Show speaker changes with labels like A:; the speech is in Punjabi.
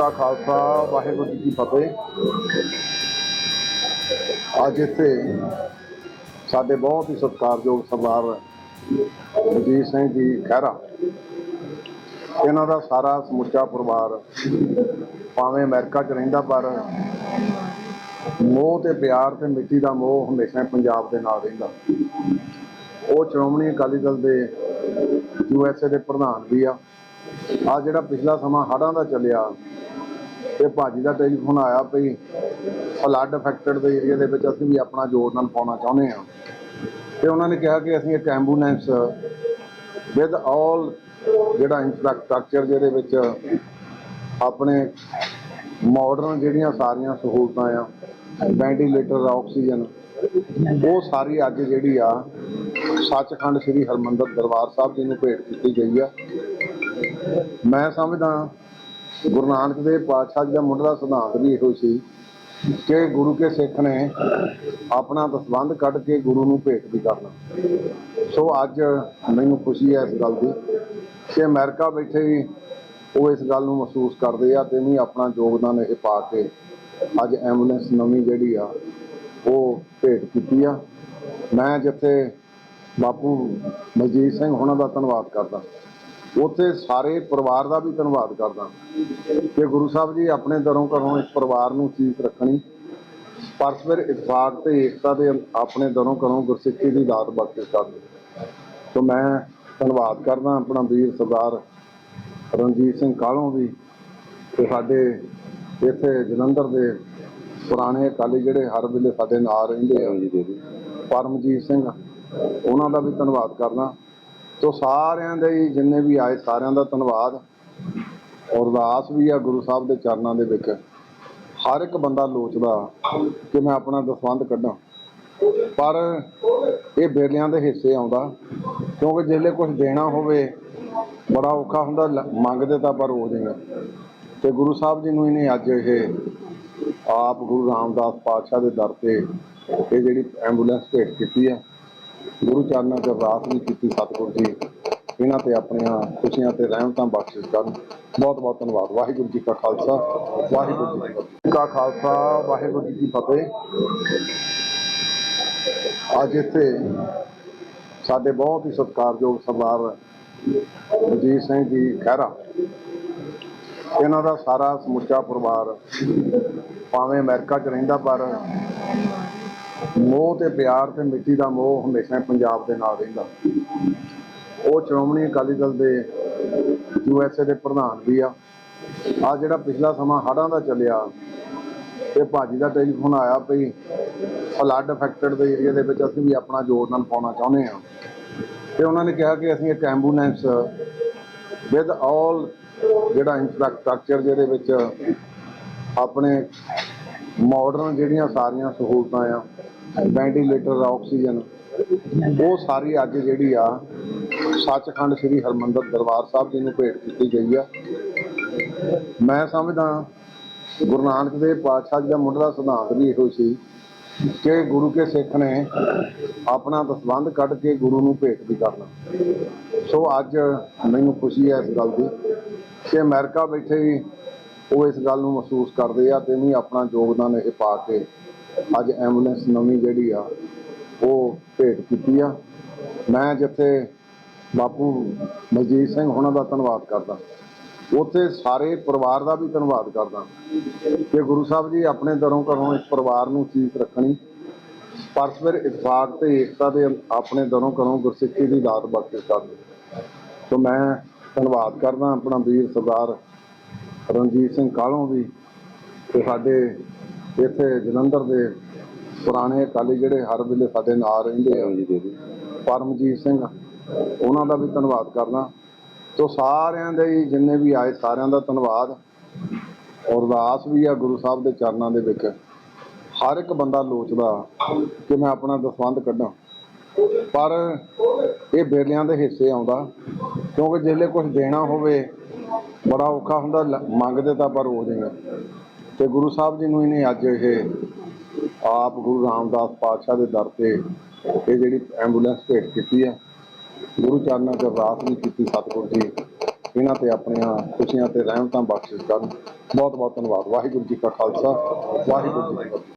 A: ਕਾ ਖਾਲਸਾ, ਵਾਹਿਗੁਰੂ ਜੀ ਕੀ ਫਤਿਹ। ਅੱਜ ਇੱਥੇ ਸਾਡੇ ਬਹੁਤ ਹੀ ਸਤਿਕਾਰਯੋਗ ਸਰਦਾਰ ਅਜੀਤ ਸਿੰਘ ਜੀ ਖਹਿਰਾ। ਇਹਨਾਂ ਦਾ ਸਾਰਾ ਸਮੁੱਚਾ ਪਰਿਵਾਰ ਭਾਵੇਂ ਅਮਰੀਕਾ 'ਚ ਰਹਿੰਦਾ, ਪਰ ਮੋਹ ਤੇ ਪਿਆਰ ਤੇ ਮਿੱਟੀ ਦਾ ਮੋਹ ਹਮੇਸ਼ਾ ਪੰਜਾਬ ਦੇ ਨਾਲ ਰਹਿੰਦਾ। ਉਹ ਸ਼੍ਰੋਮਣੀ ਅਕਾਲੀ ਦਲ ਦੇ ਯੂਐਸਏ ਦੇ ਪ੍ਰਧਾਨ ਵੀ ਆ। ਆ ਜਿਹੜਾ ਪਿਛਲਾ ਸਮਾਂ ਹੜ੍ਹਾਂ ਦਾ ਚੱਲਿਆ ਤੇ ਭਾਜੀ ਦਾ ਟੈਲੀਫੋਨ ਆਇਆ ਵੀ ਫਲੱਡ ਅਫੈਕਟਡ ਦੇ ਏਰੀਆ ਦੇ ਵਿੱਚ ਅਸੀਂ ਵੀ ਆਪਣਾ ਯੋਗਦਾਨ ਪਾਉਣਾ ਚਾਹੁੰਦੇ ਹਾਂ। ਤੇ ਉਹਨਾਂ ਨੇ ਕਿਹਾ ਕਿ ਅਸੀਂ ਇੱਕ ਐਂਬੂਲੈਂਸ ਵਿਦ ਆਲ ਜਿਹੜਾ ਇਨਫਰਾਸਟ੍ਰਕਚਰ ਜਿਹਦੇ ਵਿੱਚ ਆਪਣੇ ਮਾਡਰਨ ਜਿਹੜੀਆਂ ਸਾਰੀਆਂ ਸਹੂਲਤਾਂ ਆ ਵੈਂਟੀਲੇਟਰ ਆਕਸੀਜਨ ਉਹ ਸਾਰੀ ਅੱਜ ਜਿਹੜੀ ਆ, ਸੱਚਖੰਡ ਸ੍ਰੀ ਹਰਮੰਦਰ ਦਰਬਾਰ ਸਾਹਿਬ ਜੀ ਨੂੰ ਭੇਟ ਕੀਤੀ ਗਈ ਆ। ਮੈਂ ਸਮਝਦਾ ਗੁਰੂ ਨਾਨਕ ਦੇਵ ਪਾਤਸ਼ਾਹ ਜੀ ਦਾ ਮੁੱਢਲਾ ਸਿਧਾਂਤ ਵੀ ਇਹੋ ਸੀ ਕਿ ਗੁਰੂ ਕੇ ਸਿੱਖ ਨੇ ਆਪਣਾ ਦਸਵੰਧ ਕੱਢ ਕੇ ਗੁਰੂ ਨੂੰ ਭੇਟ ਵੀ ਕਰਨਾ। ਸੋ ਅੱਜ ਮੈਨੂੰ ਖੁਸ਼ੀ ਹੈ ਇਸ ਗੱਲ ਦੀ ਕਿ ਅਮਰੀਕਾ ਬੈਠੇ ਵੀ ਉਹ ਇਸ ਗੱਲ ਨੂੰ ਮਹਿਸੂਸ ਕਰਦੇ ਆ ਤੇ ਵੀ ਆਪਣਾ ਯੋਗਦਾਨ ਇਹ ਪਾ ਕੇ ਅੱਜ ਐਂਬੂਲੈਂਸ ਨਵੀਂ ਜਿਹੜੀ ਆ, ਉਹ ਭੇਟ ਕੀਤੀ ਆ। ਮੈਂ ਜਿੱਥੇ ਬਾਪੂ ਮਲਜੀਤ ਸਿੰਘ ਉਹਨਾਂ ਦਾ ਧੰਨਵਾਦ ਕਰਦਾ। ਉੱਥੇ ਸਾਰੇ ਪਰਿਵਾਰ ਦਾ ਵੀ ਧੰਨਵਾਦ ਕਰਦਾ। ਕਿ ਗੁਰੂ ਸਾਹਿਬ ਜੀ ਆਪਣੇ ਦਰੋਂ ਘਰੋਂ ਇਸ ਪਰਿਵਾਰ ਨੂੰ ਚੀਜ਼ ਰੱਖਣੀ ਪਰਸਪਰ ਇਤਫਾਕ ਤੇ ਏਕਤਾ ਦੇ ਆਪਣੇ ਦਰੋਂ ਘਰੋਂ ਗੁਰਸਿੱਖੀ ਦੀ ਦਾਤ ਬਖਸ਼ਿਸ਼ ਕਰਦੇ ਸੋ ਮੈਂ ਧੰਨਵਾਦ ਕਰਦਾ ਆਪਣਾ ਵੀਰ ਸਰਦਾਰ ਰਣਜੀਤ ਸਿੰਘ ਕਾਲੋਂ ਵੀ ਤੇ ਸਾਡੇ ਇੱਥੇ ਜਲੰਧਰ ਦੇ ਪੁਰਾਣੇ ਅਕਾਲੀ ਜਿਹੜੇ ਹਰ ਵੇਲੇ ਸਾਡੇ ਨਾਲ ਰਹਿੰਦੇ ਆ ਪਰਮਜੀਤ ਸਿੰਘ ਉਹਨਾਂ ਦਾ ਵੀ ਧੰਨਵਾਦ ਕਰਦਾ। ਤੋ ਸਾਰਿਆਂ ਦੇ ਹੀ ਜਿੰਨੇ ਵੀ ਆਏ, ਸਾਰਿਆਂ ਦਾ ਧੰਨਵਾਦ। ਅਰਦਾਸ ਵੀ ਆ ਗੁਰੂ ਸਾਹਿਬ ਦੇ ਚਰਨਾਂ ਦੇ ਵਿੱਚ। ਹਰ ਇੱਕ ਬੰਦਾ ਲੋਚਦਾ ਕਿ ਮੈਂ ਆਪਣਾ ਦਸਵੰਧ ਕੱਢਾਂ। ਪਰ ਇਹ ਬੇਲਿਆਂ ਦੇ ਹਿੱਸੇ ਆਉਂਦਾ, ਕਿਉਂਕਿ ਜਿਹੜੇ ਕੁਝ ਦੇਣਾ ਹੋਵੇ, ਬੜਾ ਔਖਾ ਹੁੰਦਾ, ਲ- ਮੰਗਦੇ ਤਾਂ ਪਰ ਹੋ ਜਾਏਗਾ ਤੇ ਗੁਰੂ ਸਾਹਿਬ ਜੀ ਨੂੰ ਇਹਨੇ ਅੱਜ ਇਹ ਆਪ ਗੁਰੂ ਰਾਮਦਾਸ ਪਾਤਸ਼ਾਹ ਦੇ ਦਰ ਤੇ ਇਹ ਜਿਹੜੀ ਐਂਬੂਲੈਂਸ ਭੇਟ ਕੀਤੀ ਆ ਗੁਰੂ ਚਰਨਾਂ 'ਚ ਅਰਦਾਸ ਵੀ ਕੀਤੀ ਸਤਿਗੁਰੂ ਜੀ, ਇਹਨਾਂ ਤੇ ਆਪਣੀਆਂ ਖੁਸ਼ੀਆਂ ਤੇ ਰਹਿਮਤਾਂ ਬਖਸ਼ਿਸ਼ ਕਰਨ। ਬਹੁਤ ਬਹੁਤ ਧੰਨਵਾਦ। ਵਾਹਿਗੁਰੂ ਜੀ ਕਾ ਖਾਲਸਾ, ਵਾਹਿਗੁਰੂ ਜੀ ਕਾ ਖਾਲਸਾ, ਵਾਹਿਗੁਰੂ ਜੀ ਕੀ ਫਤਿਹ। ਅੱਜ ਇੱਥੇ ਸਾਡੇ ਬਹੁਤ ਹੀ ਸਤਿਕਾਰਯੋਗ ਸਰਦਾਰ ਅਜੀਤ ਸਿੰਘ ਜੀ ਖਹਿਰਾ। ਇਹਨਾਂ ਦਾ ਸਾਰਾ ਸਮੁੱਚਾ ਪਰਿਵਾਰ ਭਾਵੇਂ ਅਮਰੀਕਾ 'ਚ ਰਹਿੰਦਾ ਪਰ ਮੋਹ ਤੇ ਪਿਆਰ ਤੇ ਮਿੱਟੀ ਦਾ ਮੋਹ ਹਮੇਸ਼ਾ ਹੀ ਪੰਜਾਬ ਦੇ ਨਾਲ ਰਹਿੰਦਾ। ਉਹ ਸ਼੍ਰੋਮਣੀ ਅਕਾਲੀ ਦਲ ਦੇ ਯੂਐਸਏ ਦੇ ਪ੍ਰਧਾਨ ਵੀ ਆ। ਆ ਜਿਹੜਾ ਪਿਛਲਾ ਸਮਾਂ ਹੜ੍ਹਾਂ ਦਾ ਚੱਲਿਆ ਤੇ ਭਾਜੀ ਦਾ ਟੈਲੀਫੋਨ ਆਇਆ ਵੀ ਫਲੱਡ ਅਫੈਕਟਡ ਦੇ ਏਰੀਆ ਦੇ ਵਿੱਚ ਅਸੀਂ ਵੀ ਆਪਣਾ ਯੋਗਦਾਨ ਪਾਉਣਾ ਚਾਹੁੰਦੇ ਹਾਂ। ਤੇ ਉਹਨਾਂ ਨੇ ਕਿਹਾ ਕਿ ਅਸੀਂ ਇੱਕ ਐਂਬੂਲੈਂਸ ਵਿਦ ਆਲ ਜਿਹੜਾ ਇਨਫਰਾਸਟ੍ਰਕਚਰ ਜਿਹਦੇ ਵਿੱਚ ਆਪਣੇ ਮਾਡਰਨ ਜਿਹੜੀਆਂ ਸਾਰੀਆਂ ਸਹੂਲਤਾਂ ਆ ਵੈਂਟੀਲੇਟਰ ਆਕਸੀਜਨ। ਉਹ ਸਾਰੀ ਅੱਜ ਜਿਹੜੀ ਆ, ਸੱਚਖੰਡ ਸ੍ਰੀ ਹਰਮੰਦਰ ਦਰਬਾਰ ਸਾਹਿਬ ਜੀ ਨੂੰ ਭੇਟ ਕੀਤੀ ਗਈ ਆ। ਮੈਂ ਸਮਝਦਾ ਗੁਰੂ ਨਾਨਕ ਦੇਵ ਪਾਤਸ਼ਾਹ ਜੀ ਦਾ ਮੁੱਢਲਾ ਸਿਧਾਂਤ ਵੀ ਇਹੋ ਸੀ ਕਿ ਗੁਰੂ ਕੇ ਸਿੱਖ ਨੇ ਆਪਣਾ ਦਸਵੰਧ ਕੱਢ ਕੇ ਗੁਰੂ ਨੂੰ ਭੇਟ ਵੀ ਕਰਨਾ। ਸੋ ਅੱਜ ਮੈਨੂੰ ਖੁਸ਼ੀ ਹੈ ਇਸ ਗੱਲ ਦੀ ਕਿ ਅਮਰੀਕਾ ਬੈਠੇ ਵੀ ਉਹ ਇਸ ਗੱਲ ਨੂੰ ਮਹਿਸੂਸ ਕਰਦੇ ਆ ਤੇ ਵੀ ਆਪਣਾ ਯੋਗਦਾਨ ਇਹ ਪਾ ਕੇ ਅੱਜ ਐਂਬੂਲੈਂਸ ਨਵੀਂ ਜਿਹੜੀ ਆ, ਉਹ ਭੇਟ ਕੀਤੀ ਆ। ਮੈਂ ਜਿੱਥੇ ਬਾਪੂ ਮਲਜੀਤ ਸਿੰਘ ਉਹਨਾਂ ਦਾ ਧੰਨਵਾਦ ਕਰਦਾ, ਉੱਥੇ ਸਾਰੇ ਪਰਿਵਾਰ ਦਾ ਵੀ ਧੰਨਵਾਦ ਕਰਦਾ। ਕਿ ਗੁਰੂ ਸਾਹਿਬ ਜੀ ਆਪਣੇ ਦਰੋਂ ਘਰੋਂ ਇਸ ਪਰਿਵਾਰ ਨੂੰ ਚੀਜ਼ ਰੱਖਣੀ ਪਰਸਪਰ ਇਤਫਾਕ ਤੇ ਏਕਤਾ ਦੇ ਆਪਣੇ ਦਰੋਂ ਘਰੋਂ ਗੁਰਸਿੱਖੀ ਦੀ ਦਾਤ ਬਖਸ਼ਿਸ਼ ਕਰਦੇ ਸੋ ਮੈਂ ਧੰਨਵਾਦ ਕਰਦਾ ਆਪਣਾ ਵੀਰ ਸਰਦਾਰ ਰਣਜੀਤ ਸਿੰਘ ਕਾਲੋਂ ਵੀ, ਤੇ ਸਾਡੇ ਇੱਥੇ ਜਲੰਧਰ ਦੇ ਪੁਰਾਣੇ ਅਕਾਲੀ ਜਿਹੜੇ ਹਰ ਵੇਲੇ ਸਾਡੇ ਨਾਲ ਰਹਿੰਦੇ ਆ। ਪਰਮਜੀਤ ਸਿੰਘ ਉਹਨਾਂ ਦਾ ਵੀ ਧੰਨਵਾਦ ਕਰਦਾ। ਤੋ ਸਾਰਿਆਂ ਦੇ ਜਿੰਨੇ ਵੀ ਆਏ ਸਾਰਿਆਂ ਦਾ ਧੰਨਵਾਦ। ਅਰਦਾਸ ਵੀ ਆ ਗੁਰੂ ਸਾਹਿਬ ਦੇ ਚਰਨਾਂ ਦੇ ਵਿੱਚ। ਹਰ ਇੱਕ ਬੰਦਾ ਲੋਚਦਾ ਕਿ ਮੈਂ ਆਪਣਾ ਦਸਵੰਧ ਕੱਢਾਂ। ਪਰ ਇਹ ਬੇਲਿਆਂ ਦੇ ਹਿੱਸੇ ਆਉਂਦਾ। ਕਿਉਂਕਿ ਜਿਹੜੇ ਕੁਝ ਦੇਣਾ ਹੋਵੇ ਬੜਾ ਔਖਾ ਹੁੰਦਾ। ਮੰਗਦੇ ਤਾਂ ਪਰ ਹੋ ਜਾਏਗਾ ਤੇ ਗੁਰੂ ਸਾਹਿਬ ਜੀ ਨੂੰ ਇਹਨੇ ਅੱਜ ਇਹ ਆਪ ਗੁਰੂ ਰਾਮਦਾਸ ਪਾਤਸ਼ਾਹ ਦੇ ਦਰ ਤੇ ਇਹ ਜਿਹੜੀ ਐਂਬੂਲੈਂਸ ਭੇਟ ਕੀਤੀ ਆ ਗੁਰੂ ਚਰਨਾਂ 'ਚ ਅਰਦਾਸ ਵੀ ਕੀਤੀ ਸਤਿਗੁਰ ਜੀ, ਇਹਨਾਂ ਤੇ ਆਪਣੀਆਂ ਖੁਸ਼ੀਆਂ ਤੇ ਰਹਿਮਤਾਂ ਬਖਸ਼ਿਸ਼ ਕਰਨ। ਬਹੁਤ ਬਹੁਤ ਧੰਨਵਾਦ। ਵਾਹਿਗੁਰੂ ਜੀ ਕਾ ਖਾਲਸਾ, ਵਾਹਿਗੁਰੂ ਜੀ